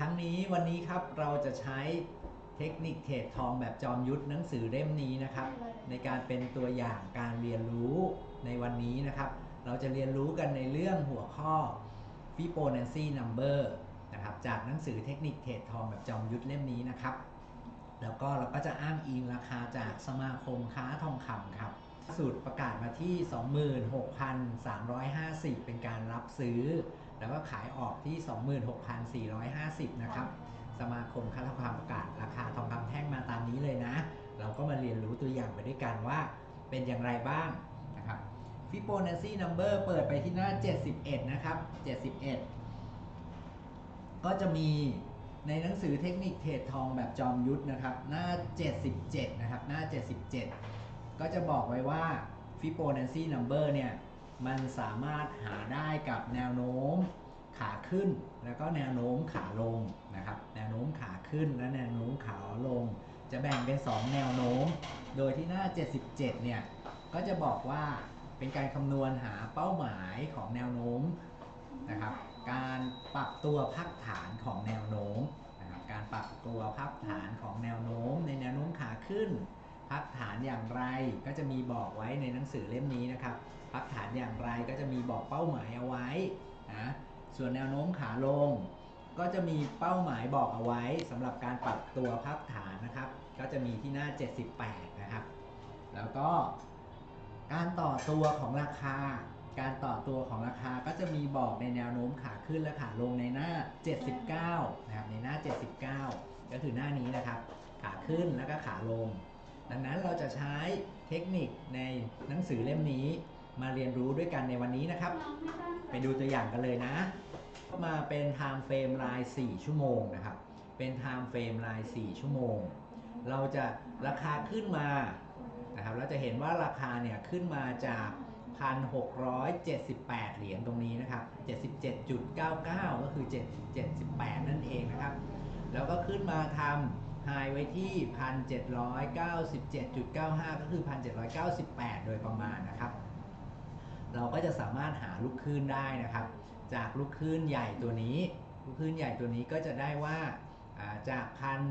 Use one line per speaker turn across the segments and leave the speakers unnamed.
ทั้งนี้วันนี้ครับเราจะใช้เทคนิคเทรดทองแบบจอมยุทธหนังสือเล่มนี้นะครับ ในการเป็นตัวอย่างการเรียนรู้ในวันนี้นะครับ เราจะเรียนรู้กันในเรื่องหัวข้อ Fibonacci number นะครับจากหนังสือเทคนิคเทรดทองแบบจอมยุทธเล่มนี้นะครับ แล้วก็เราก็จะอ้างอิงราคาจากสมาคมค้าทองคำครับสูตรประกาศมาที่ 26,350 เป็นการรับซื้อ แล้วก็ขายออกที่ 26,450 นะครับ สมาคมค้าทองคำประกาศ ราคาทองคำแท่งมาตามนี้เลยนะ เราก็มาเรียนรู้ตัวอย่างไปด้วยกันว่าเป็นอย่างไรบ้างนะครับ Fibonacci number เปิดไปที่หน้า 71 นะครับ 71 ก็จะมีในหนังสือเทคนิคเทรดทองแบบจอมยุทธนะครับ หน้า 77 นะครับ หน้า 77 ก็จะบอกไว้ว่า Fibonacci number เนี่ย มันสามารถหาได้กับแนวโน้ม ขาขึ้นแล้วก็แนวโน้มขาลงนะครับ แนวโน้มขาขึ้นและแนวโน้มขาลง จะแบ่งเป็น 2 แนวโน้ม โดยที่หน้า 77 เนี่ย ก็จะบอกว่าเป็นการคำนวณหาเป้าหมายของแนวโน้มนะครับ การปรับตัวพักฐานของแนวโน้มนะครับการปรับตัวพักฐานของแนวโน้ม ในแนวโน้มขาขึ้น พักฐานอย่างไรก็จะมีบอกไว้ในหนังสือเล่มนี้นะครับ พักฐานอย่างไรก็จะมีบอกเป้าหมายเอาไว้นะ ส่วนแนวโน้มขาลง ก็จะมีเป้าหมายบอกเอาไว้สำหรับการปรับตัวพักฐานนะครับ ก็จะมีที่หน้า 78 นะครับ แล้วก็การต่อตัวของราคา การต่อตัวของราคาก็จะมีบอกในแนวโน้มขาขึ้นและขาลงในหน้า 79 นะครับ ในหน้า 79 ก็คือหน้านี้นะครับ ขาขึ้นแล้วก็ขาลง ดังนั้นเราจะใช้เทคนิคในหนังสือเล่มนี้ มาเรียนรู้ด้วยกันในวันนี้นะครับ ไปดูตัวอย่างกันเลยนะ มาเป็น time frame ราย 4 ชั่วโมงนะครับ เป็น time frame ราย 4 ชั่วโมง เราจะราคาขึ้นมานะครับเราจะเห็นว่าราคาเนี่ยขึ้นมาจาก 1,678 เหรียญตรงนี้นะครับ 77.99 ก็คือ 778 นั่นเองนะครับ แล้วก็ขึ้นมาทำไฮไว้ที่ 1,797.95 ก็คือ 1,798 โดยประมาณนะครับ เราก็จะสามารถหาลูกคลื่นได้นะครับ จากลูกคลื่นใหญ่ตัวนี้ ลูกคลื่นใหญ่ตัวนี้ก็จะได้ว่าจากพัน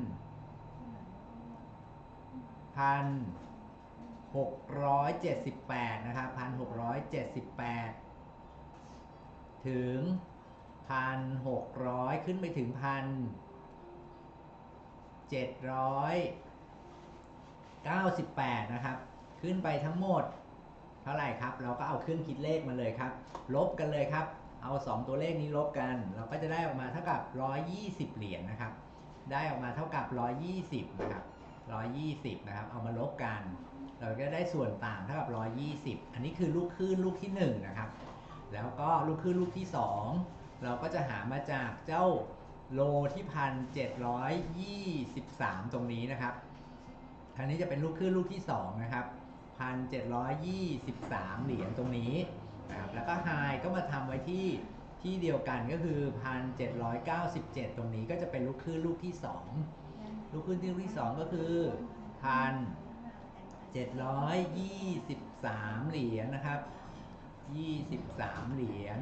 พันหกร้อยเจ็ดสิบแปดนะครับพันหกร้อยเจ็ดสิบแปดถึงพันหกร้อยขึ้นไปถึงพันเจ็ดร้อยเก้าสิบแปดนะครับ ขึ้นไปทั้งหมด ท่าไหร่ครับ เราก็เอาเครื่องคิดเลขมาเลยครับ ลบกันเลยครับ เอา 2 ตัวเลขนี้ลบกัน เราก็จะได้ออกมาเท่ากับ 120 เหรียญนะครับ ได้ออกมาเท่ากับ 120 นะครับ 120 นะครับ เอามาลบกัน เราก็ได้ส่วนต่างเท่ากับ 120 อันนี้คือลูกคลื่นลูกที่ 1 นะครับ แล้วก็ลูกคลื่นลูกที่ 2 เราก็จะหามาจากเจ้าโลที่พันเจ็ดร้อยยี่สิบสามตรงนี้นะครับครั้นี้จะเป็นลูกคลื่นลูกที่2นะครับ 1,723 เหรียญตรงนี้นะครับแล้วก็ไฮก็มาทำไว้ที่ที่เดียวกันก็คือ 1,797 ตรงนี้ก็จะเป็นลูกคลื่นลูกที่ 2 ลูกคลื่นที่ลูกที่ 2 ก็คือ1,723 เหรียญนะครับ 23 เหรียญ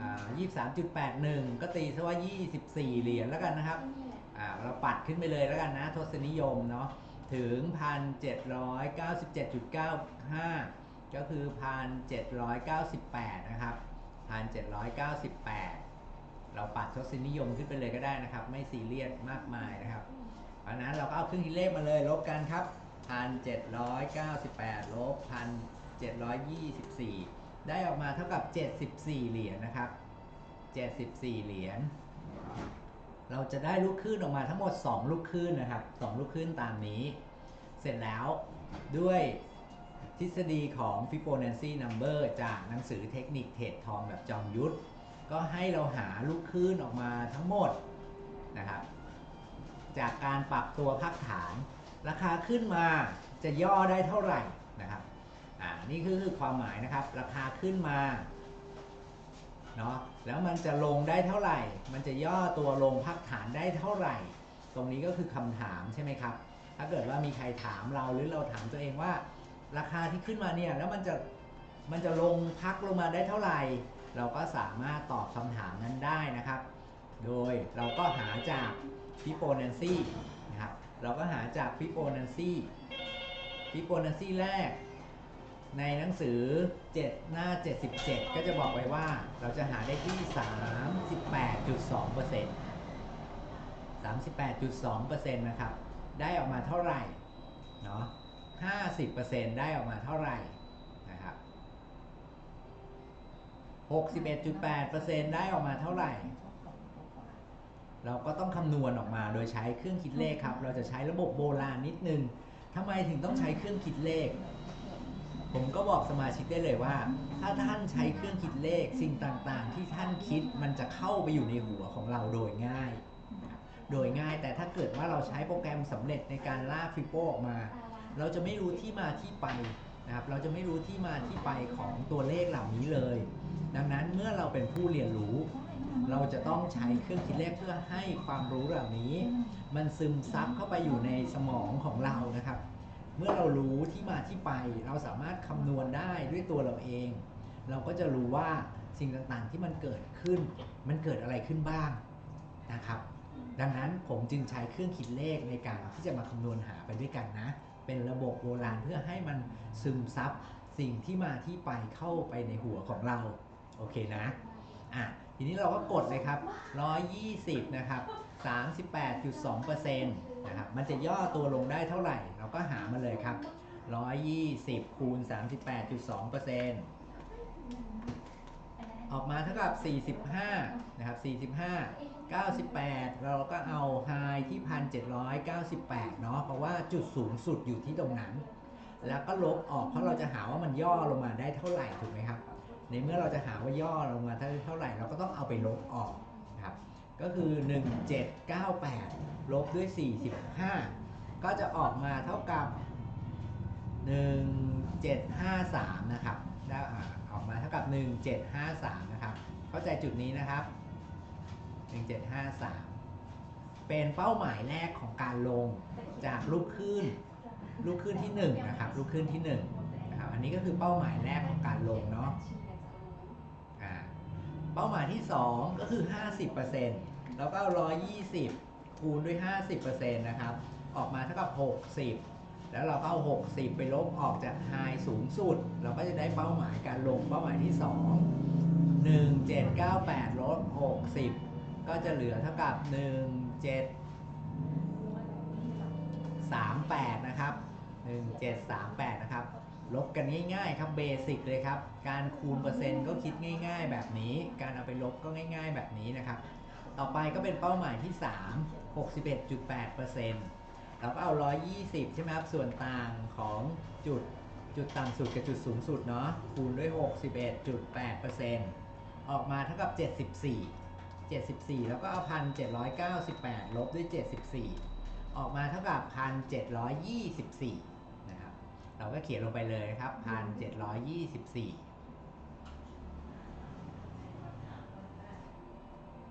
อ่า23.81 ก็ตีซะว่า 24 เหรียญแล้วกันนะครับเราปัดขึ้นไปเลยแล้วกันนะทศนิยมเนาะ ถึง 1,797.95 ก็คือ 1,798 นะครับ 1,798 เราปัดทศนิยมขึ้นไปเลยก็ได้นะครับ ไม่ซีเรียสมากมายนะครับ เพราะนั้นเราก็เอาเครื่องคิดเลขมาเลยลบกันครับ 1,798 ลบ 1,724 ได้ออกมาเท่ากับ 74 เหรียญนะครับ 74 เหรียญเราจะได้ลูกคลื่นออกมาทั้งหมด 2 ลูกคลื่นนะครับ 2 ลูกคลื่นตามนี้ เสร็จแล้วด้วยทฤษฎีของ Fibonacci number จากหนังสือเทคนิคเทรดทองแบบจอมยุทธก็ให้เราหาลูกคลื่นออกมาทั้งหมดนะครับ จากการปรับตัวพักฐาน ราคาขึ้นมาจะย่อได้เท่าไหร่นะครับอ่านี่คือคือความหมายนะครับ ราคาขึ้นมาเนาะแล้วมันจะลงได้เท่าไหร่ มันจะย่อตัวลงพักฐานได้เท่าไหร่ ตรงนี้ก็คือคำถามใช่ไหมครับ ถ้าเกิดว่ามีใครถามเราหรือเราถามตัวเองว่า ราคาที่ขึ้นมาเนี่ยแล้วมันจะมันจะลงพักลงมาได้เท่าไหร่ เราก็สามารถตอบคำถามนั้นได้นะครับ โดยเราก็หาจากฟิโบนัชชีนะครับเราก็หาจากฟิโบนัชชีฟิโบนัชชีแรก ในหนังสือ 7 หน้า 77 ก็จะบอกไว้ว่าเราจะหาได้ที่ 38.2% 38.2%นะครับ ได้ออกมาเท่าไหร่เนาะ50%ได้ออกมาเท่าไหร่นะครับ61.8%ได้ออกมาเท่าไหร่ เราก็ต้องคำนวณออกมาโดยใช้เครื่องคิดเลขครับ เราจะใช้ระบบโบราณนิดนึงทำไมถึงต้องใช้เครื่องคิดเลข ผมก็บอกสมาชิกได้เลยว่า ถ้าท่านใช้เครื่องคิดเลขสิ่งต่างๆ ที่ท่านคิดมันจะเข้าไปอยู่ในหัวของเราโดยง่าย โดยง่าย แต่ถ้าเกิดว่าเราใช้โปรแกรมสำเร็จในการลากฟิโปออกมา เราจะไม่รู้ที่มาที่ไปนะครับเราจะไม่รู้ที่มาที่ไปของตัวเลขเหล่านี้เลย ดังนั้นเมื่อเราเป็นผู้เรียนรู้ เราจะต้องใช้เครื่องคิดเลขเพื่อให้ความรู้เหล่านี้ มันซึมซับเข้าไปอยู่ในสมองของเรานะครับ เมื่อเรารู้ที่มาที่ไป เราสามารถคำนวณได้ด้วยตัวเราเอง เราก็จะรู้ว่าสิ่งต่างๆที่มันเกิดขึ้น มันเกิดอะไรขึ้นบ้างนะครับ ดังนั้นผมจึงใช้เครื่องคิดเลขในการที่จะมาคำนวณหาไปด้วยกันนะ เป็นระบบโบราณเพื่อให้มันซึมซับสิ่งที่มาที่ไปเข้าไปในหัวของเรา โอเคนะอะทีนี้เราก็กดเลยครับ 120 นะครับ 38.2%นะครับ มันจะย่อตัวลงได้เท่าไหร่ เราก็หามาเลยครับ 120 คูณ 38.2%ออกมาเท่ากับ 45 นะครับ 45 98 เราก็เอา high ที่ 1,798 เนาะเพราะว่าจุดสูงสุดอยู่ที่ตรงนั้น แล้วก็ลบออกเพราะเราจะหาว่ามันย่อลงมาได้เท่าไหร่ถูกไหมครับ ในเมื่อเราจะหาว่าย่อลงมาเท่าไหร่เราก็ต้องเอาไปลบออกนะครับก็คือ 1798 ลบด้วย 45 ก็จะออกมาเท่ากับ 1753 นะครับได้อ่าออกมาเท่ากับ 1753 นะครับ เข้าใจจุดนี้นะครับ 1753 เป็นเป้าหมายแรกของการลงจากลูกคลื่นลูกคลื่นที่1นะครับลูกคลื่นที่1นะครับอันนี้ก็คือเป้าหมายแรกของการลงเนาะเป้าหมายที่ 2 ก็คือ 50%แล้วก็เอา120 คูณด้วย 50%นะครับออกมาเท่ากับ 60 แล้วเราก็เอา 60 ไปลบออกจากไฮสูงสุด เราก็จะได้เป้าหมายการลงเป้าหมายที่ 2 1798ลบ60 ก็จะเหลือเท่ากับ 1738 นะครับ 1738 นะครับ ลบกันง่ายๆครับเบสิกเลยครับ การคูณเปอร์เซ็นต์ก็คิดง่าย ๆ แบบนี้ การเอาไปลบก็ง่าย ๆ แบบนี้นะครับ ต่อไปก็เป็นเป้าหมายที่ 3 61.8%เราก็เอา 120 ใช่ไหมครับ ส่วนต่างของจุดจุดต่ำสุดกับจุดสูงสุดเนาะคูณด้วย 61.8%ออกมาเท่ากับ 74 74 แล้วก็เอา 1,798 ลบด้วย 74 ออกมาเท่ากับ 1,724 นะครับ เราก็เขียนลงไปเลยครับ 1,724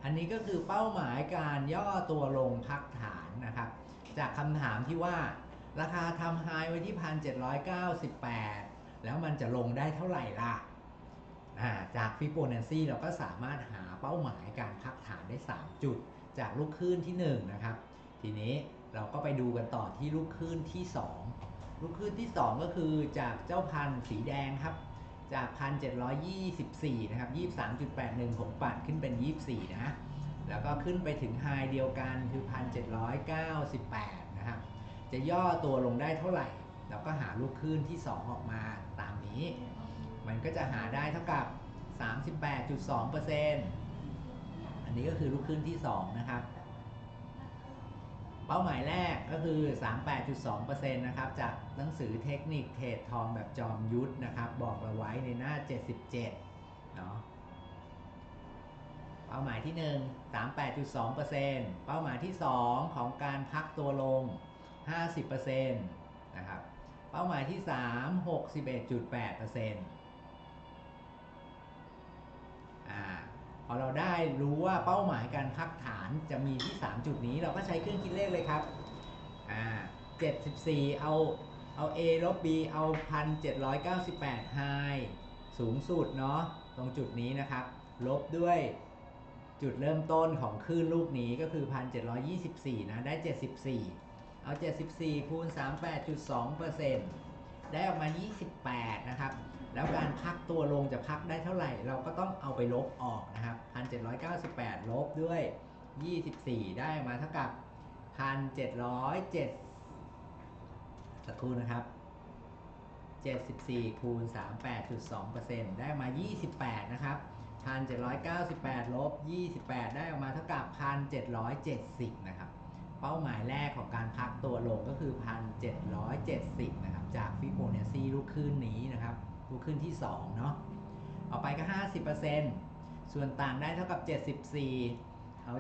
อันนี้ก็คือเป้าหมายการย่อตัวลงพักฐานนะครับ จากคำถามที่ว่าราคาทำไฮไว้ที่ 1,798 แล้วมันจะลงได้เท่าไหร่ล่ะ จากฟิโบนัชชีเราก็สามารถหาเป้าหมายการพักฐานได้ 3 จุด จากลูกคลื่นที่ 1 นะครับ ทีนี้เราก็ไปดูกันต่อที่ลูกคลื่นที่ 2 ลูกคลื่นที่ 2 ก็คือจากเจ้าพันธุ์สีแดงครับ จาก 1,724 นะครับ 23.81 ผมปัดขึ้นเป็น 24 นะ แล้วก็ขึ้นไปถึงไฮเดียวกันคือ 1,798 นะครับ จะย่อตัวลงได้เท่าไหร่ เราก็หาลูกคลื่นที่ 2 ออกมาตามนี้ มันก็จะหาได้เท่ากับ 38.2%อันนี้ก็คือลูกคลื่นที่ 2 นะครับ เป้าหมายแรกก็คือ 38.2%นะครับ จากหนังสือเทคนิคเทรดทองแบบจอมยุทธนะครับ บอกเราไว้ในหน้า 77 เนาะเป้าหมายที่ 1 38.2%เป้าหมายที่ 2 ของการพักตัวลง 50%นะครับ เป้าหมายที่ 3 61.8%อ่า พอเราได้รู้ว่าเป้าหมายการพักฐานจะมีที่ 3 จุดนี้เราก็ใช้เครื่องคิดเลขเลยครับอ่า74 เอาเอา A ลบ B เอา 1,798 high สูงสุดเนาะตรงจุดนี้นะครับ ลบด้วยจุดเริ่มต้นของคลื่นลูกนี้ก็คือ 1,724 นะ ได้ 74 เอา 74 คูณ 38.2%ได้ออกมา 28 นะครับ แล้วการพักตัวลงจะพักได้เท่าไหร่ เราก็ต้องเอาไปลบออกนะครับ1,798 ลบด้วย 24 ได้มาเท่ากับ 1,707สักครู่นะครับ 74 คูณ 38.2%ได้มา 28 นะครับ 1,798 ลบ 28 ได้ออกมาเท่ากับ 1,770 นะครับ เป้าหมายแรกของการพักตัวลงก็คือ 1,770 นะครับ จากฟิโบนัชชีลูกขึ้นนี้นะครับ ลูขึ้นที่2เนาะเอาไปก็ 50%ส่วนต่างได้เท่ากับ 74 เอา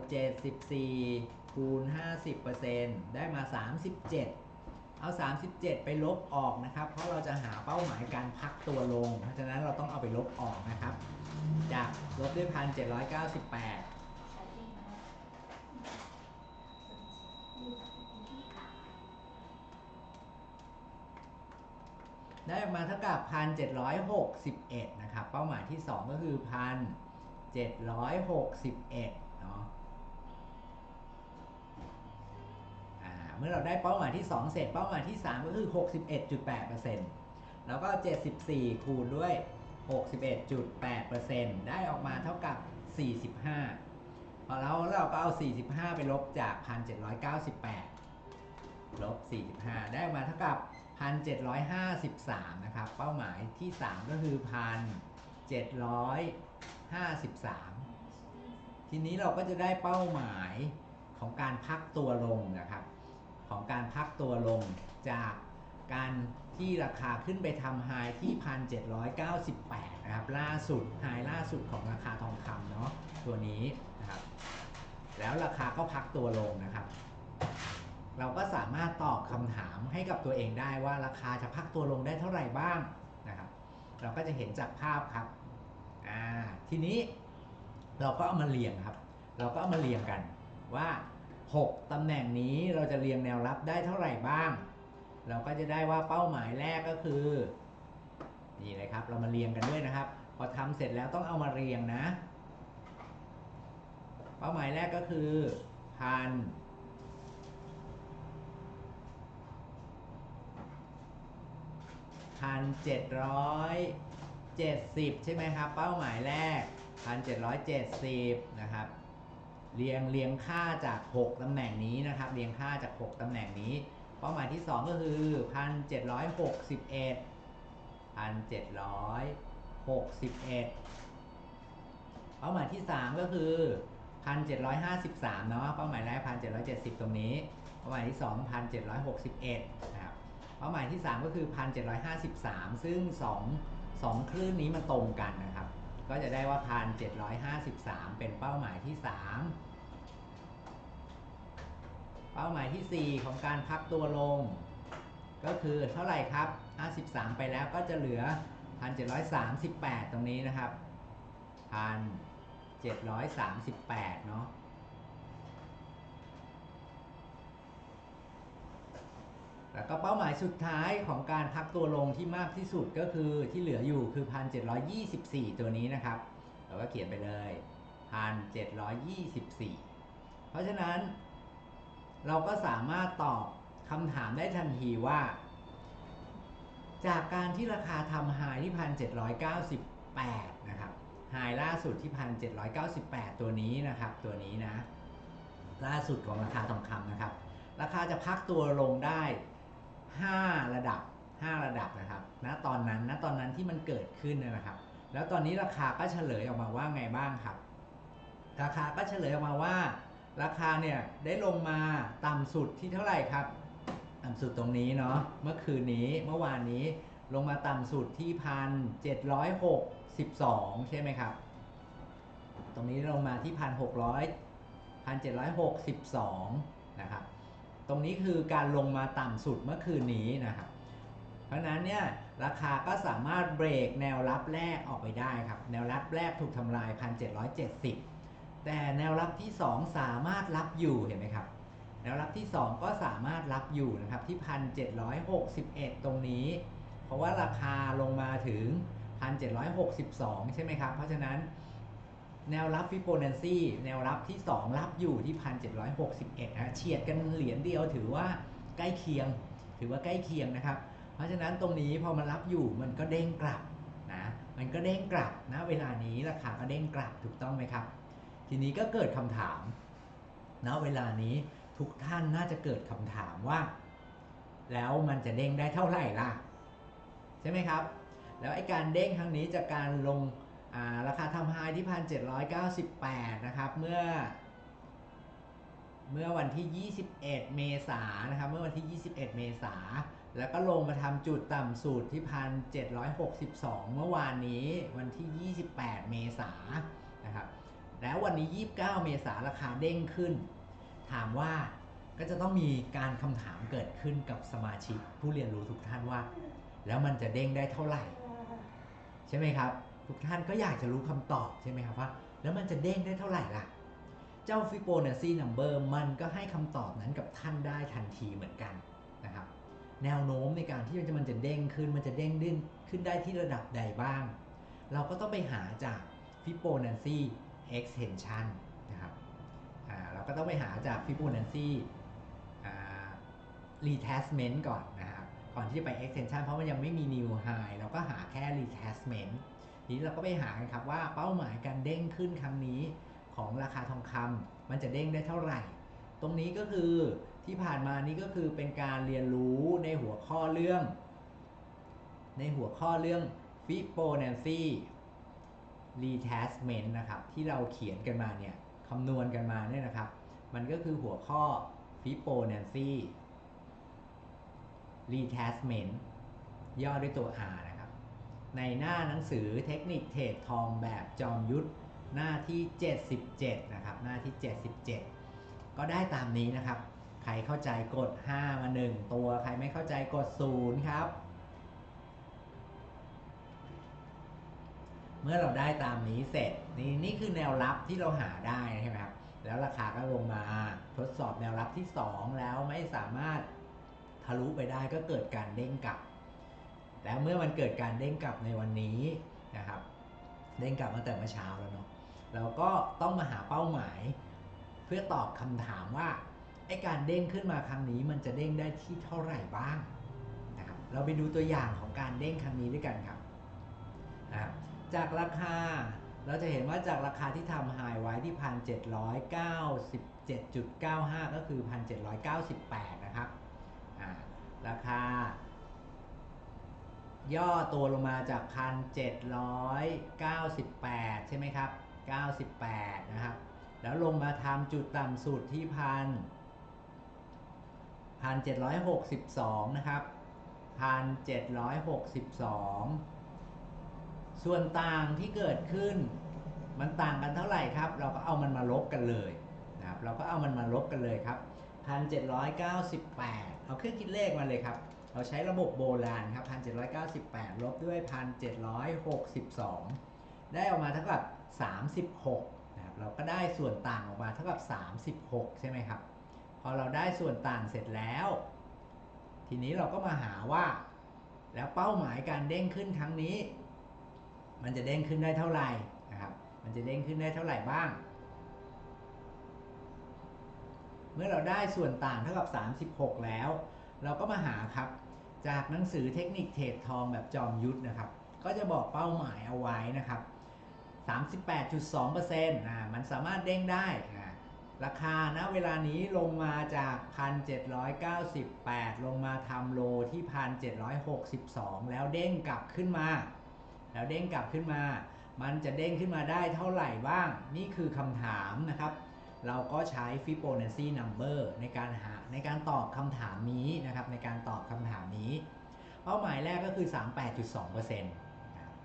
74 คูณ 50%ได้มา 37 เอา 37 ไปลบออกนะครับ เพราะเราจะหาเป้าหมายการพักตัวลง เพราะฉะนั้นเราต้องเอาไปลบออกนะครับ จากลบด้วย 1,798 ได้มาเท่ากับ 1,761 นะครับ เป้าหมายที่ 2 ก็คือ 1,761 เนาะเมื่อเราได้เป้าหมายที่ 2 เสร็จ เป้าหมายที่ 3 ก็คือ 61.8%แล้วก็ 74 คูณด้วย 61.8%ได้ออกมาเท่ากับ 45 พอแล้วเราก็เอา 45 ไปลบจาก 1,798 ลบ 45 ได้มาเท่ากับ 1,753 นะครับ เป้าหมายที่ 3 ก็คือ 1,753 ทีนี้เราก็จะได้เป้าหมายของการพักตัวลงนะครับ ของการพักตัวลงจากการที่ราคาขึ้นไปทำไฮที่ 1,798 นะครับ ล่าสุดไฮล่าสุดของราคาทองคำเนาะตัวนี้นะครับ แล้วราคาก็พักตัวลงนะครับ เราก็สามารถตอบคำถาม ให้กับตัวเองได้ว่าราคาจะพักตัวลงได้เท่าไหร่บ้างนะครับ เราก็จะเห็นจากภาพครับอ่าทีนี้เราก็เอามาเรียงครับ เราก็เอามาเรียงกันว่า 6ตำแหน่งนี้เราจะเรียงแนวรับได้เท่าไหร่บ้าง เราก็จะได้ว่าเป้าหมายแรกก็คือนี่เลยครับ เรามาเรียงกันด้วยนะครับ พอทำเสร็จแล้วต้องเอามาเรียงนะ เป้าหมายแรกก็คือพัน พันเจ็ดร้อยเจ็ดสิบใช่ไหมครับ เป้าหมายแรกพันเจ็ดร้อยเจ็ดสิบนะครับ เรียงเรียงค่าจาก 6 ตำแหน่งนี้นะครับ เรียงค่าจาก 6 ตำแหน่งนี้ เป้าหมายที่ 2 ก็คือ 1,761 1,761 เป้าหมายที่ 3 ก็คือ 1,753 เนาะ เป้าหมายแรก 1,770 ตรงนี้ เป้าหมายที่ 2 1,761นะครับ เป้าหมายที่ 3 ก็คือ 1,753 ซึ่ง 2 2 คลื่นนี้มันตรงกันนะครับ ก็จะได้ว่า 1,753 เป็นเป้าหมายที่ 3 เป้าหมายที่ 4 ของการพักตัวลง ก็คือเท่าไหร่ครับ 53 ไปแล้วก็จะเหลือ 1,738 ตรงนี้นะครับ 1,738 เนาะ แล้วก็เป้าหมายสุดท้ายของการพักตัวลงที่มากที่สุดก็คือที่เหลืออยู่คือ 1,724 ตัวนี้นะครับ เราก็เขียนไปเลย 1,724 เพราะฉะนั้น เราก็สามารถตอบคำถามได้ทันทีว่า จากการที่ราคาทำไฮที่ 1,798 นะครับไฮล่าสุดที่ 1,798 ตัวนี้นะครับ ตัวนี้นะ ล่าสุดของราคาทองคำนะครับราคาจะพักตัวลงได้ 5 ระดับ 5 ระดับนะครับณตอนนั้นณตอนนั้นที่มันเกิดขึ้นนะครับ แล้วตอนนี้ราคาก็เฉลยออกมาว่าไงบ้างครับ ราคาก็เฉลยออกมาว่า ราคาเนี่ยได้ลงมาต่ำสุดที่เท่าไหร่ครับ ต่ำสุดตรงนี้เนาะเมื่อคืนนี้เมื่อวานนี้ลงมาต่ำสุดที่พันเจ็ดร้อยหกสิบสองใช่ไหมครับ ตรงนี้ลงมาที่พันหกร้อยพันเจ็ดร้อยหกสิบสองนะครับ ตรงนี้คือการลงมาต่ำสุดเมื่อคืนนี้นะครับ เพราะนั้นเนี่ยราคาก็สามารถเบรกแนวรับแรกออกไปได้ครับ แนวรับแรกถูกทำลาย 1,770 แต่แนวรับที่ 2 สามารถรับอยู่เห็นไหมครับ แนวรับที่ 2 ก็สามารถรับอยู่นะครับที่ 1,761 ตรงนี้ เพราะว่าราคาลงมาถึง 1,762 ใช่ไหมครับ เพราะฉะนั้น แนวรับฟิโบนัชชีแนวรับที่ 2 รับอยู่ที่ 1761นะเฉียดกันเหรียญเดียวถือว่าใกล้เคียง ถือว่าใกล้เคียงนะครับ เพราะฉะนั้นตรงนี้พอมันรับอยู่มันก็เด้งกลับนะมันก็เด้งกลับนะเวลานี้ราคาก็เด้งกลับถูกต้องไหมครับ ทีนี้ก็เกิดคำถามณเวลานี้ทุกท่านน่าจะเกิดคำถามว่า แล้วมันจะเด้งได้เท่าไหร่ล่ะ ใช่ไหมครับ แล้วไอ้การเด้งครั้งนี้จากการลง ราคาทำไฮที่พันเจ็ดร้อยเก้าสิบแปดนะครับ เมื่อ เมื่อวันที่ 21 เมษายนนะครับ เมื่อวันที่ 21 เมษายนแล้วก็ลงมาทำจุดต่ำสุดที่พันเจ็ดเมื่อวานนี้วันที่ 28 เมษายนนะครับ แล้ววันนี้ 29 เมษายนราคาเด้งขึ้น ถามว่าก็จะต้องมีการคำถามเกิดขึ้นกับสมาชิกผู้เรียนรู้ทุกท่านว่า แล้วมันจะเด้งได้เท่าไหร่ ใช่ไหมครับ ทุกท่านก็อยากจะรู้คำตอบใช่ไหมครับว่า แล้วมันจะเด้งได้เท่าไหร่ล่ะ เจ้าฟิโบนัชชีนัมเบอร์มันก็ให้คำตอบนั้นกับท่านได้ทันทีเหมือนกันนะครับ แนวโน้มในการที่มันจะมันจะเด้งขึ้นมันจะเด้งดิ้นขึ้นได้ที่ระดับใดบ้าง เราก็ต้องไปหาจากฟิโบนัชชี extension นนะครับเราก็ต้องไปหาจากฟิโบนัชชีอ่า retracement ก่อนนะครับก่อนที่จะไป extension เพราะมันยังไม่มี new high เราก็หาแค่ retracement ทีนี้เราก็ไปหากันครับว่าเป้าหมายการเด้งขึ้นครั้งนี้ของราคาทองคำมันจะเด้งได้เท่าไหร่ ตรงนี้ก็คือที่ผ่านมานี้ก็คือเป็นการเรียนรู้ในหัวข้อเรื่อง ในหัวข้อเรื่อง Fibonacci retracement นะครับที่เราเขียนกันมาเนี่ยคำนวณกันมาเนี่ยนะครับ มันก็คือหัวข้อ Fibonacci retracement ย่อด้วยตัว R นะครับ ในหน้าหนังสือเทคนิคเทรดทองแบบจอมยุทธหน้าที่ 77 นะครับ หน้าที่ 77 ก็ได้ตามนี้นะครับ ใครเข้าใจกด 5 มา 1 ตัว ใครไม่เข้าใจกด 0 ครับ เมื่อเราได้ตามนี้เสร็จ นี่นี่คือแนวรับที่เราหาได้ใช่ไหมครับ แล้วราคาก็ลงมาทดสอบแนวรับที่ 2 แล้วไม่สามารถทะลุไปได้ก็เกิดการเด้งกลับ แล้วเมื่อมันเกิดการเด้งกลับในวันนี้นะครับ เด้งกลับมาแต่เมื่อเช้าแล้วเนาะเราก็ต้องมาหาเป้าหมาย เพื่อตอบคำถามว่าไอการเด้งขึ้นมาครั้งนี้มันจะเด้งได้ที่เท่าไหร่บ้างนะครับ เราไปดูตัวอย่างของการเด้งครั้งนี้ด้วยกันครับนะครับ จากราคาเราจะเห็นว่าจากราคาที่ทำไฮไว้ที่ 1,797.95 ก็คือ 1,798 นะครับราคา ย่อตัวลงมาจาก 1,798 ใช่ไหมครับ 98 นะครับ แล้วลงมาทำจุดต่ำสุดที่พัน1,762 นะครับ 1,762 ส่วนต่างที่เกิดขึ้น มันต่างกันเท่าไหร่ครับ เราก็เอามันมาลบกันเลยนะครับ เราก็เอามันมาลบกันเลยครับ 1,798 เอาเครื่องคิดเลขมาเลยครับ เราใช้ระบบโบราณครับ 1,798 ลบด้วย 1,762 ได้ออกมาเท่ากับ 36 นะครับ เราก็ได้ส่วนต่างออกมาเท่ากับ 36 ใช่ไหมครับ พอเราได้ส่วนต่างเสร็จแล้ว ทีนี้เราก็มาหาว่า แล้วเป้าหมายการเด้งขึ้นครั้งนี้ มันจะเด้งขึ้นได้เท่าไหร่นะครับ มันจะเด้งขึ้นได้เท่าไหร่บ้าง เมื่อเราได้ส่วนต่างเท่ากับ 36 แล้ว เราก็มาหาครับ จากหนังสือเทคนิคเทรดทองแบบจอมยุทธนะครับ ก็จะบอกเป้าหมายเอาไว้นะครับ 38.2%อ่ามันสามารถเด้งได้อ่าราคาณเวลานี้ลงมาจาก 1,798 ลงมาทำโลที่ 1,762 แล้วเด้งกลับขึ้นมา แล้วเด้งกลับขึ้นมา มันจะเด้งขึ้นมาได้เท่าไหร่บ้าง นี่คือคำถามนะครับ เราก็ใช้ Fibonacci number ในการหาในการตอบคำถามนี้นะครับ ในการตอบคำถามนี้ เป้าหมายแรกก็คือ 38.2%นะครับ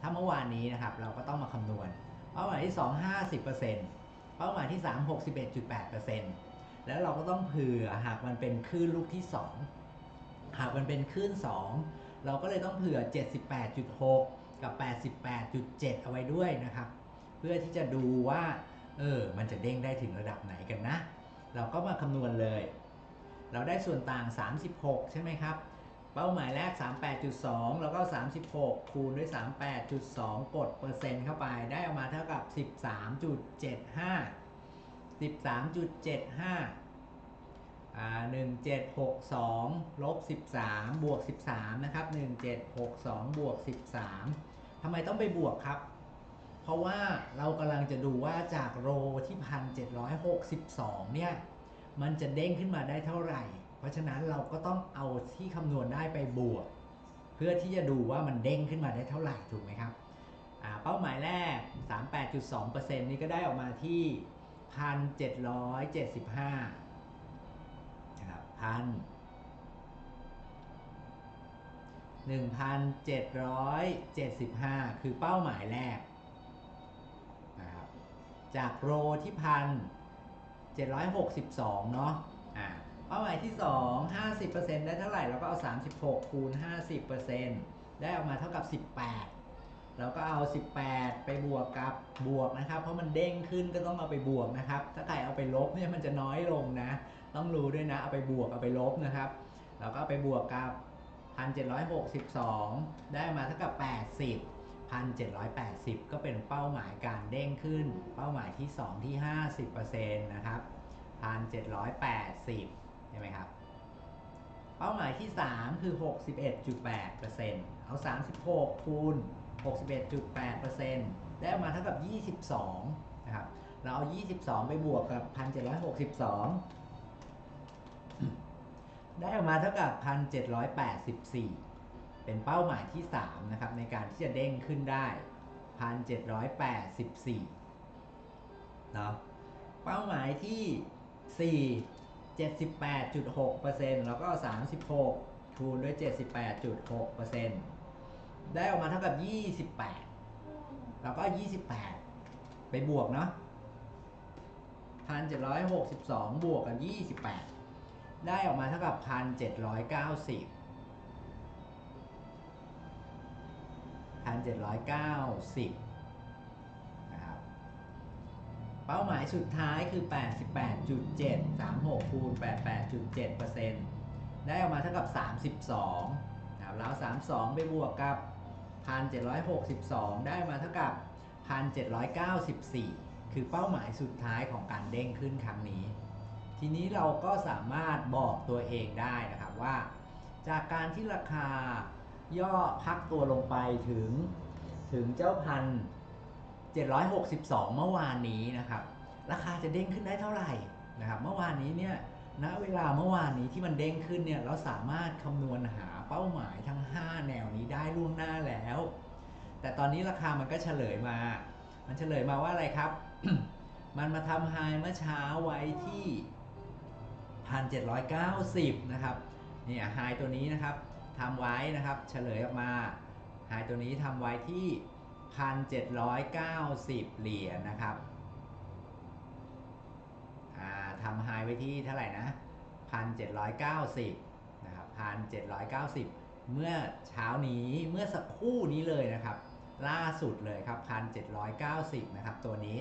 ถ้าเมื่อวานนี้นะครับ เราก็ต้องมาคำนวณ เป้าหมายที่ 2 50%เป้าหมายที่ 3 61.8%แล้วเราก็ต้องเผื่อหากมันเป็นคลื่นลูกที่ 2 หากมันเป็นคลื่น 2 เราก็เลยต้องเผื่อ 78.6 กับ 88.7 เอาไว้ด้วยนะครับ เพื่อที่จะดูว่า เออ มันจะเด้งได้ถึงระดับไหนกันนะ เราก็มาคำนวณเลย เราได้ส่วนต่าง 36 ใช่ไหมครับ เป้าหมายแรก 38.2 แล้วก็ 36 คูณด้วย 38.2 กดเปอร์เซ็นต์เข้าไป ได้ออกมาเท่ากับ 13.75 13.75อ่า1762ลบ13 บวก 13 นะครับ 1762 บวก 13ทำไมต้องไปบวกครับ ราะว่าเรากำลังจะดูว่าจากโรที่ 1762 เนี่ย มันจะเด้งขึ้นมาได้เท่าไหร่ เพราะฉะนั้นเราก็ต้องเอาที่คำนวณได้ไปบวก เพื่อที่จะดูว่ามันเด้งขึ้นมาได้เท่าไหร่ถูกไหมครับเป้าหมายแรก 38.2%นี่ก็ได้ออกมาที่ 1,775นะครับพัน1,775 คือเป้าหมายแรก จากโรที่พัน762เนาะอ่าเป้าหมายที่2 50%ได้เท่าไหร่เราก็เอา36คูณ50%ได้ออกมาเท่ากับ18เราก็เอา 18 ไปบวกกับบวกนะครับ เพราะมันเด้งขึ้นก็ต้องเอาไปบวกนะครับ ถ้าใครเอาไปลบเนี่ยมันจะน้อยลงนะ ต้องรู้ด้วยนะ เอาไปบวกเอาไปลบนะครับ เราก็ไปบวกกับ 1,762 ได้มาเท่ากับ 80 1,780 ก็เป็นเป้าหมายการเด้งขึ้น เป้าหมายที่ 2 ที่ 50%นะครับ 1,780 ใช่ไหมครับ เป้าหมายที่ 3 คือ 61.8%เอา 36 คูณ 61.8%ได้มาเท่ากับ 22 นะครับ เราเอา 22 ไปบวกกับ 1,762 ได้ออกมาเท่ากับ 1,784 เป็นเป้าหมายที่3นะครับในการที่จะเด้งขึ้นได้ 1,784เนาะเป้าหมายที่ 4 78.6%แล้วก็ 36 คูณด้วย 78.6%ได้ออกมาเท่ากับ 28 แล้วก็ 28 ไปบวกเนาะ1,762 บวกกับ 28 ได้ออกมาเท่ากับ 1,790 1,790นะครับเป้าหมายสุดท้ายคือ 88.7 36คูณ88.7%ได้ออกมาเท่ากับ 32นะครับแล้ว 32 ไปบวกกับ 1,762 ได้มาเท่ากับ 1,794 คือเป้าหมายสุดท้ายของการเด้งขึ้นครั้งนี้ ทีนี้เราก็สามารถบอกตัวเองได้นะครับว่า จากการที่ราคา ย่อพักตัวลงไปถึงถึงเจ้าพัน762 เมื่อวานนี้นะครับ ราคาจะเด้งขึ้นได้เท่าไหร่นะครับ เมื่อวานนี้เนี่ยณเวลาเมื่อวานนี้ที่มันเด้งขึ้นเนี่ยเราสามารถคำนวณหาเป้าหมายทั้ง 5 แนวนี้ได้ล่วงหน้าแล้ว แต่ตอนนี้ราคามันก็เฉลยมา มันเฉลยมาว่าอะไรครับ มันมาทำไฮเมื่อเช้าไว้ที่ 1,790 นะครับเนี่ยไฮตัวนี้นะครับ ทำไว้นะครับ เฉลยออกมาไฮตัวนี้ทำไว้ที่ 1,790 เหรียญนะครับทำไฮไว้ที่เท่าไหร่นะ 1,790 นะครับ 1,790 เมื่อเช้านี้เมื่อสักครู่นี้เลยนะครับ ล่าสุดเลยครับ 1,790 นะครับ ตัวนี้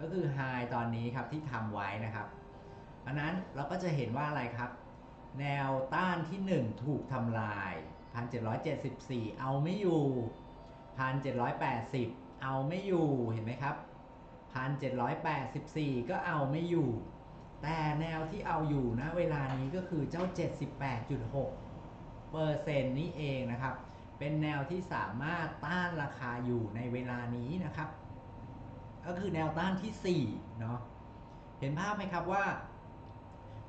ก็คือไฮตอนนี้ครับที่ทำไว้นะครับอันนั้นเราก็จะเห็นว่าอะไรครับ แนวต้านที่ 1 ถูกทำลาย 1,774 เอาไม่อยู่ 1,780 เอาไม่อยู่เห็นไหมครับ 1,784 ก็เอาไม่อยู่ แต่แนวที่เอาอยู่นะเวลานี้ก็คือเจ้า 78.6เปอร์เซ็นต์นี้เองนะครับ เป็นแนวที่สามารถต้านราคาอยู่ในเวลานี้นะครับ ก็คือแนวต้านที่4เนาะเห็นภาพไหมครับว่า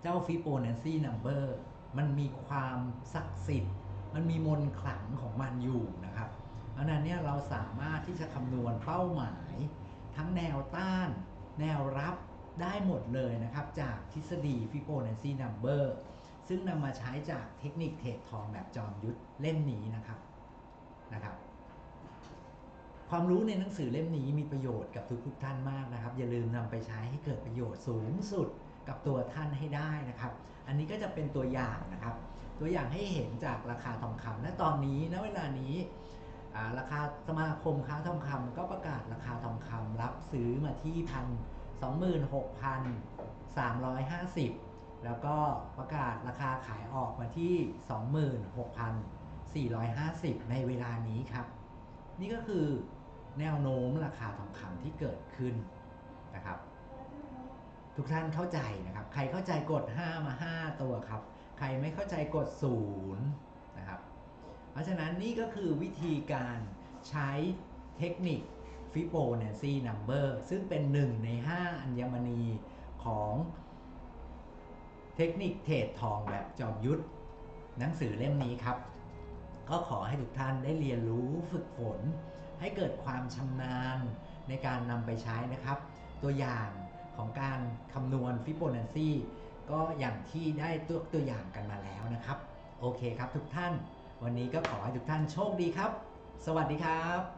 จ้าฟิโบนัชชีนัมเบอร์มันมีความศักดิ์สิทธิ์ มันมีมนขลังของมันอยู่นะครับเพราะนั้นเนี่ยเราสามารถที่จะคำนวณเป้าหมาย ทั้งแนวต้าน แนวรับได้หมดเลยนะครับ จากทฤษฎีฟิโบนัชชีนัมเบอร์ซึ่งนำมาใช้จากเทคนิคเทรดทองแบบจอมยุทธเล่มนี้นะครับนะครับ ความรู้ในหนังสือเล่มนี้มีประโยชน์กับทุกๆท่านมากนะครับ อย่าลืมนำไปใช้ให้เกิดประโยชน์สูงสุด กับตัวท่านให้ได้นะครับ อันนี้ก็จะเป็นตัวอย่างนะครับ ตัวอย่างให้เห็นจากราคาทองคำและตอนนี้ณเวลานี้ราคาสมาคมค้าทองคำก็ประกาศราคาทองคำรับซื้อมาที่พันสองหมื่นหกพันสามร้อยห้าสิบแล้วก็ประกาศราคาขายออกมาที่ 26,450 ในเวลานี้ครับ นี่ก็คือแนวโน้มราคาทองคำที่เกิดขึ้นนะครับ ทุกท่านเข้าใจนะครับ ใครเข้าใจกด 5 มา 5 ตัวครับ ใครไม่เข้าใจกด0นะครับ เพราะฉะนั้นนี่ก็คือวิธีการใช้เทคนิค Fibonacci Number ซึ่งเป็น 1 ใน 5 อัญมณีของเทคนิคเทรดทองแบบจอมยุทธหนังสือเล่มนี้ครับ ก็ขอให้ทุกท่านได้เรียนรู้ฝึกฝน ให้เกิดความชำนาญในการนำไปใช้นะครับ ตัวอย่าง ของการคำนวณฟิโบนัชชีก็อย่างที่ได้ตัวตัวอย่างกันมาแล้วนะครับ โอเคครับทุกท่าน วันนี้ก็ขอให้ทุกท่านโชคดีครับ สวัสดีครับ